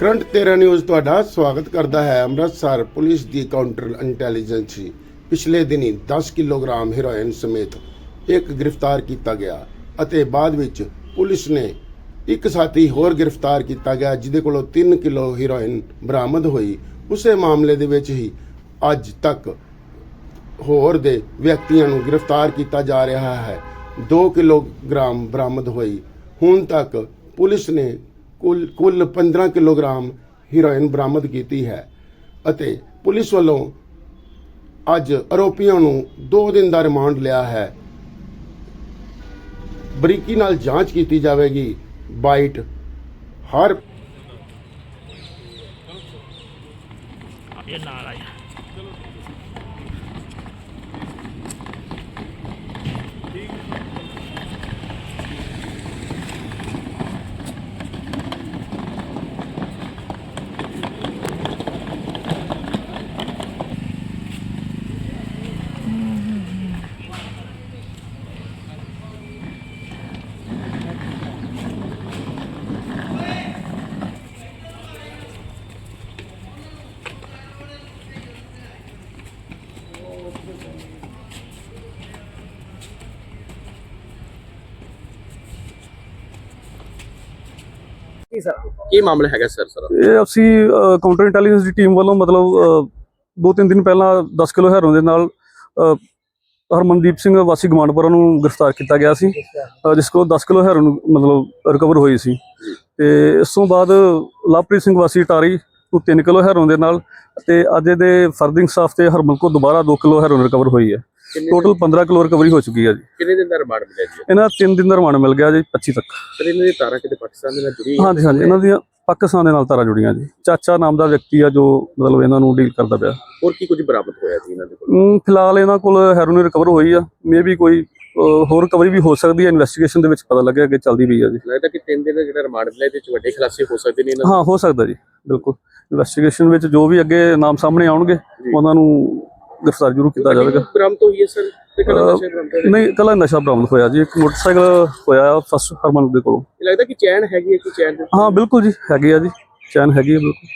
Current 13 news ਤੁਹਾਡਾ ਸਵਾਗਤ ਕਰਦਾ ਹੈ ਅੰਮ੍ਰਿਤਸਰ ਪੁਲਿਸ ਦੀ ਕਾਊਂਟਰ ਇੰਟੈਲੀਜੈਂਸ ਪਿਛਲੇ ਦਿਨੀ 10 ਕਿਲੋਗ੍ਰਾਮ ਹੈਰੋਇਨ ਸਮੇਤ ਇੱਕ ਗ੍ਰਿਫਤਾਰ ਕੀਤਾ ਗਿਆ ਅਤੇ ਬਾਅਦ ਵਿੱਚ ਪੁਲਿਸ ਨੇ ਇੱਕ ਸਾਥੀ ਹੋਰ ਗ੍ਰਿਫਤਾਰ ਕੀਤਾ ਗਿਆ, ਜਿਹਦੇ ਕੋਲੋਂ 3 ਕਿਲੋ ਹੈਰੋਇਨ ਬਰਾਮਦ ਹੋਈ। ਉਸੇ ਮਾਮਲੇ ਦੇ ਵਿੱਚ ਹੀ ਅੱਜ ਤੱਕ ਹੋਰ ਦੇ ਵਿਅਕਤੀਆਂ ਨੂੰ ਗ੍ਰਿਫਤਾਰ ਕੀਤਾ ਜਾ ਰਿਹਾ ਹੈ। 2 ਕਿਲੋਗ੍ਰਾਮ ਬਰਾਮਦ ਹੋਈ। ਹੁਣ ਤੱਕ ਪੁਲਿਸ ਨੇ ਕੁੱਲ ਕੁੱਲ 15 ਕਿਲੋਗ੍ਰਾਮ ਹੀਰੋਇਨ ਬਰਾਮਦ ਕੀਤੀ ਹੈ ਅਤੇ ਪੁਲਿਸ ਵੱਲੋਂ ਅੱਜ ਆਰੋਪੀਆਂ ਨੂੰ 2 ਦਿਨ ਦਾ ਰਿਮਾਂਡ ਲਿਆ ਹੈ। ਬਰੀਕੀ ਨਾਲ ਜਾਂਚ ਕੀਤੀ ਜਾਵੇਗੀ। ਬਾਈਟ, ਹਰ ਇਹ ਨਾਲ ਆਇਆ। ਕੀ ਮਾਮਲਾ ਹੈਗਾ ਸਰ ਸਰ? ਇਹ ਅਸੀਂ ਕਾਊਂਟਰ ਇੰਟੈਲੀਜੈਂਸ ਦੀ ਟੀਮ ਵੱਲੋਂ ਮਤਲਬ ਦੋ ਤਿੰਨ ਦਿਨ ਪਹਿਲਾਂ 10 ਕਿਲੋ ਹੈਰੋਨ ਦੇ ਨਾਲ ਹਰਮਨਦੀਪ ਸਿੰਘ ਵਾਸੀ ਗਮਾਨਪੁਰਾ ਨੂੰ ਗ੍ਰਿਫਤਾਰ ਕੀਤਾ ਗਿਆ ਸੀ ਜਿਸ ਕੋਲ 10 ਕਿਲੋ ਹੈਰੋਨ ਮਤਲਬ ਰਿਕਵਰ ਹੋਈ ਸੀ। ਤੇ ਇਸ ਤੋਂ ਬਾਅਦ ਲਵਪ੍ਰੀਤ ਸਿੰਘ ਵਾਸੀ ਟਾਰੀ ਨੂੰ 3 ਕਿਲੋ ਹੈਰੋਨ ਦੇ ਨਾਲ ਤੇ ਅੱਜ ਦੇ ਫਰਦਿੰਗ ਸਟਾਫ ਤੇ ਹਰਮਨ ਕੋ ਦੁਬਾਰਾ 2 ਕਿਲੋ ਹੈਰੋਨ ਰਿਕਵਰ ਹੋਈ ਹੈ। ਟੋਟਲ 15 ਕਿਲੋ ਰਿਕਵਰੀ ਹੋ ਚੁੱਕੀ ਹੈ ਜੀ। ਕਿੰਨੇ ਦਿਨ ਦਾ ਰਿਮਾਂਡ ਮਿਲਿਆ ਜੀ? ਇਹਨਾਂ 3 ਦਿਨ ਦਾ ਰਿਮਾਂਡ ਮਿਲ ਗਿਆ ਜੀ 25 ਤੱਕ। ਸਰ ਇਹਨਾਂ ਦੀ ਤਾਰਾਂ ਕਿਤੇ ਪਾਕਿਸਤਾਨ ਦੇ ਨਾਲ ਜੁੜੀ ਹਾਂਜੀ ਹਾਂਜੀ ਇਹਨਾਂ ਦੀਆਂ ਪਾਕਿਸਤਾਨ ਦੇ ਨਾਲ ਤਾਰਾਂ ਜੁੜੀਆਂ ਜੀ। ਚਾਚਾ ਨਾਮ ਦਾ ਵਿਅਕਤੀ ਆ ਜੋ ਮਤਲਬ ਇਹਨਾਂ ਨੂੰ ਡੀਲ ਕਰਦਾ ਪਿਆ। ਹੋਰ ਕੀ ਕੁਝ ਬਰਾਮਦ ਹੋਇਆ ਜੀ ਇਹਨਾਂ ਦੇ ਕੋਲ? ਫਿਲਹਾਲ ਇਹਨਾਂ ਕੋਲ ਹੈਰੋਇਨ ਰਿਕਵਰ ਹੋਈ ਆ। ਮੇ ਵੀ ਕੋਈ ਹੋਰ ਰਿਕਵਰੀ ਵੀ ਹੋ ਸਕਦੀ ਹੈ ਇਨਵੈਸਟੀਗੇਸ਼ਨ ਦੇ ਵਿੱਚ ਪਤਾ ਲੱਗਿਆ ਕਿ ਚੱਲਦੀ ਪਈ ਆ ਜੀ। ਲੱਗਦਾ ਕਿ ਤਿੰਨ ਦਿਨ ਦਾ ਜਿਹੜਾ ਰਿਮਾਂਡ ਮਿਲਿਆ ਇਹਦੇ ਚ ਵੱਡੇ ਖੁਲਾਸੇ ਹੋ ਸਕਦੇ ਨੇ ਇਹਨਾਂ ਦੇ। ਹਾਂ ਹੋ ਸਕਦਾ ਜੀ। ਬਿਲਕੁਲ। ਇਨਵੈਸਟੀਗੇਸ਼ਨ ਵਿੱਚ ਜੋ ਵੀ ਅੱਗੇ ਨਾਮ ਸਾਹਮਣੇ ਆਉਣਗੇ ਉਹਨਾਂ ਨੂੰ ਗ੍ਰਿਫਤਾਰ ਜ਼ਰੂਰ ਕੀਤਾ ਜਾਵੇਗਾ। ਬਰਾਮਦ ਹੋਈ ਹੈ ਸਰ ਤੇ ਅਹ, ਨਸ਼ਾ ਬਰਾਮਦ ਹੋਇਆ? ਨਹੀਂ ਕੱਲਾ ਨਸ਼ਾ ਬਰਾਮਦ ਹੋਇਆ ਜੀ। ਇੱਕ ਮੋਟਰਸਾਈਕਲ ਹੋਇਆ ਫਸਟ ਹਰਮਨ ਦੇ ਕੋਲੋਂ। ਲੱਗਦਾ ਕਿ ਚੈਨ ਹੈਗੀ ਹੈ ਕਿ ਚੈਨ ਹਾਂ ਬਿਲਕੁਲ ਜੀ ਹੈਗੀ ਆ ਜੀ। ਚੈਨ ਹੈਗੀ ਆ ਬਿਲਕੁਲ।